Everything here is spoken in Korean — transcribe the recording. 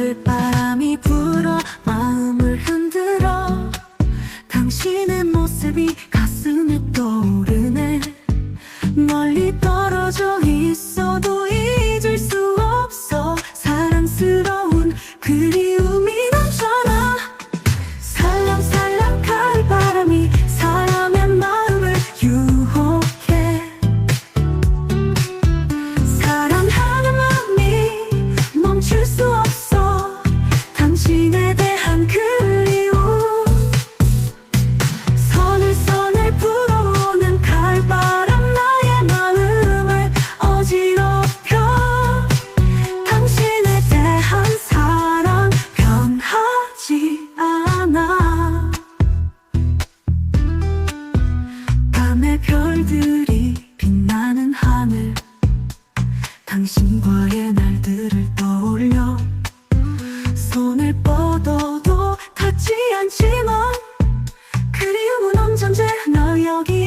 가을바람이 불어 마음을 흔들어. 당신의 모습이 가슴에 떠오르네. 그리 별들이 빛나는 하늘. 당신과의 날들을 떠올려. 손을 뻗어도 닿지 않지만 그리움은 언제나 여기